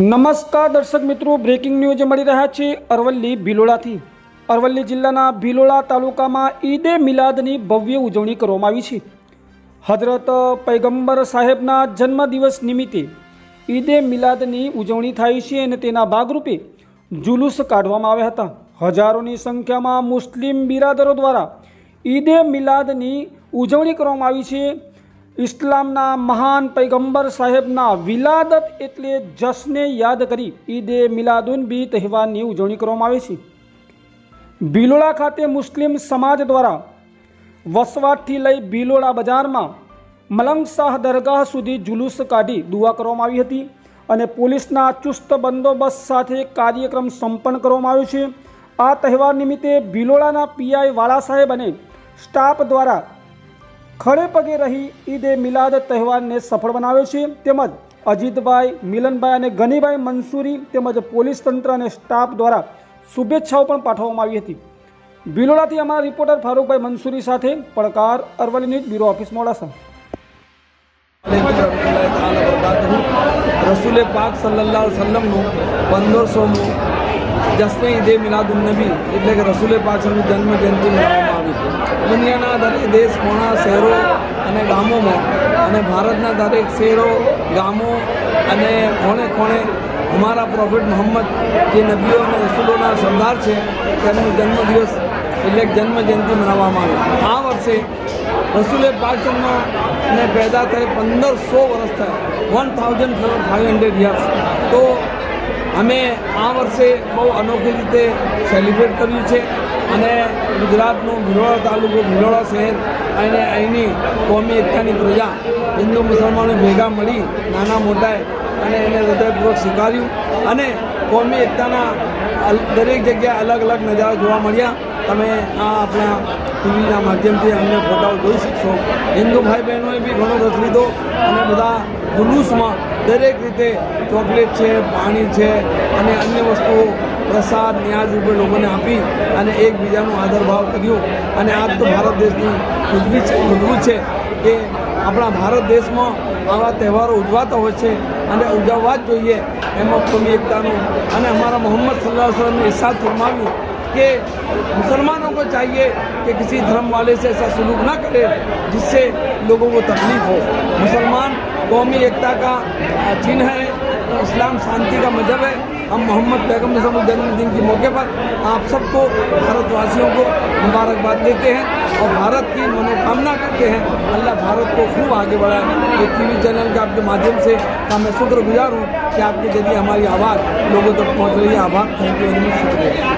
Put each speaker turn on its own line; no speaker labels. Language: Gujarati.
નમસ્કાર દર્શક મિત્રો બ્રેકિંગ ન્યૂઝ મળી રહ્યા છે અરવલ્લી ભિલોડાથી અરવલ્લી જિલ્લાના ભિલોડા તાલુકામાં ઈદે મિલાદની ભવ્ય ઉજવણી કરવામાં આવી છે. હજરત પૈગંબર સાહેબના જન્મદિવસ નિમિત્તે ઈદે મિલાદની ઉજવણી થાય છે અને તેના ભાગરૂપે જુલુસ કાઢવામાં આવ્યા હતા. હજારોની સંખ્યામાં મુસ્લિમ બિરાદરો દ્વારા ઈદે મિલાદની ઉજવણી કરવામાં આવી છે. ઇસ્લામના મહાન પૈગંબર સાહેબના વિલાદત એટલે જશ્ને યાદ કરી ઈદે મિલાદુન બી તહેવારની ઉજવણી કરવામાં આવે છે. ભિલોડા ખાતે મુસ્લિમ સમાજ દ્વારા વસવાટથી લઈ ભિલોડા બજારમાં મલંગ શાહ દરગાહ સુધી જુલુસ કાઢી દુઆ કરવામાં આવી હતી અને પોલીસના ચુસ્ત બંદોબસ્ત સાથે કાર્યક્રમ સંપન્ન કરવામાં આવ્યો છે. આ તહેવાર નિમિત્તે ભિલોડાના પીઆઈ વાળા સાહેબ અને સ્ટાફ દ્વારા ખડે પગે રહી ઈદે મિલાદ તહેવારને સફળ બનાવ્યો છે, તેમજ અજીતભાઈ, મિલનભાઈ અને ગનીભાઈ મંસૂરી તેમજ પોલીસ તંત્ર અને સ્ટાફ દ્વારા શુભેચ્છાઓ પણ પાઠવવામાં આવી હતી. બિલોડાથી અમારા રિપોર્ટર ફારૂકભાઈ મંસૂરી સાથે પડકાર Aravalli news bureau office Modasa
રસુલે પાક સલ્લલ્લાહુ સલ્લમનું પંદરસોમું જશ્ન ઈદે મિલાદુન્નબી એટલે કે રસૂલે પાછળની જન્મજયંતિ મનાવવામાં આવી દુનિયાના દરેક દેશ, કોણા, શહેરો અને ગામોમાં અને ભારતના દરેક શહેરો, ગામો અને કોણે કોણે અમારા પ્રોફેટ મોહમ્મદ જે નબીઓ અને રસૂલોના સરદાર છે, તેમનો જન્મદિવસ એટલે જન્મજયંતિ મનાવવામાં આવી આ વર્ષે રસૂલે પાકનો ને પેદા થઈ પંદરસો વર્ષ થયા. One thousand five hundred years. તો અમે આ વર્ષે બહુ અનોખી રીતે સેલિબ્રેટ કર્યું છે અને ગુજરાતનું ભિલોડા તાલુકો, ભિલોડા શહેર અને અહીંની કોમી એકતાની પ્રજા હિન્દુ મુસલમાનો ભેગા મળી નાના મોટાએ અને એને હૃદયપૂર્વક સ્વીકાર્યું અને કોમી એકતાના દરેક જગ્યાએ અલગ અલગ નજારા જોવા મળ્યા. તમે આ આપણા ટીવીના માધ્યમથી અમને ફોટાઓ જોઈ શકશો. હિન્દુ ભાઈ બહેનોએ બી ઘણો રસ લીધો અને બધા જુલુસમાં દરેક રીતે ચોકલેટ છે, પાણી છે અને અન્ય વસ્તુઓ પ્રસાદ, ન્યાજ રૂપે લોકોને આપી અને એકબીજાનો આદરભાવ કર્યો. અને આ તો ભારત દેશની ખુદબી છે ખુદવું છે કે આપણા ભારત દેશમાં આવા તહેવારો ઉજવાતા હોય છે અને ઉજવવા જ જોઈએ. એમાં કોમી એકતાનું અને અમારા મોહમ્મદ સલ્લાહ સલમે ઇસાદ ફરમાવ્યું કે મુસલમાન चाहिए कि किसी धर्म वाले से ऐसा सलूक ना करे जिससे लोगों को तकलीफ़ हो। मुसलमान कौमी एकता का चिन्ह है, इस्लाम शांति का मज़हब है। हम मोहम्मद के जन्मदिन के मौके पर आप सबको, भारतवासियों को मुबारकबाद देते हैं और भारत की मनोकामना करते हैं। अल्लाह भारत को खूब आगे बढ़ाए। ये टीवी चैनल के आपके माध्यम से का मैं शुक्रगुजार हूँ कि आपके ज़रिए हमारी आवाज़ लोगों तक पहुँच रही है। आभार। Thank you very much. शुक्रिया।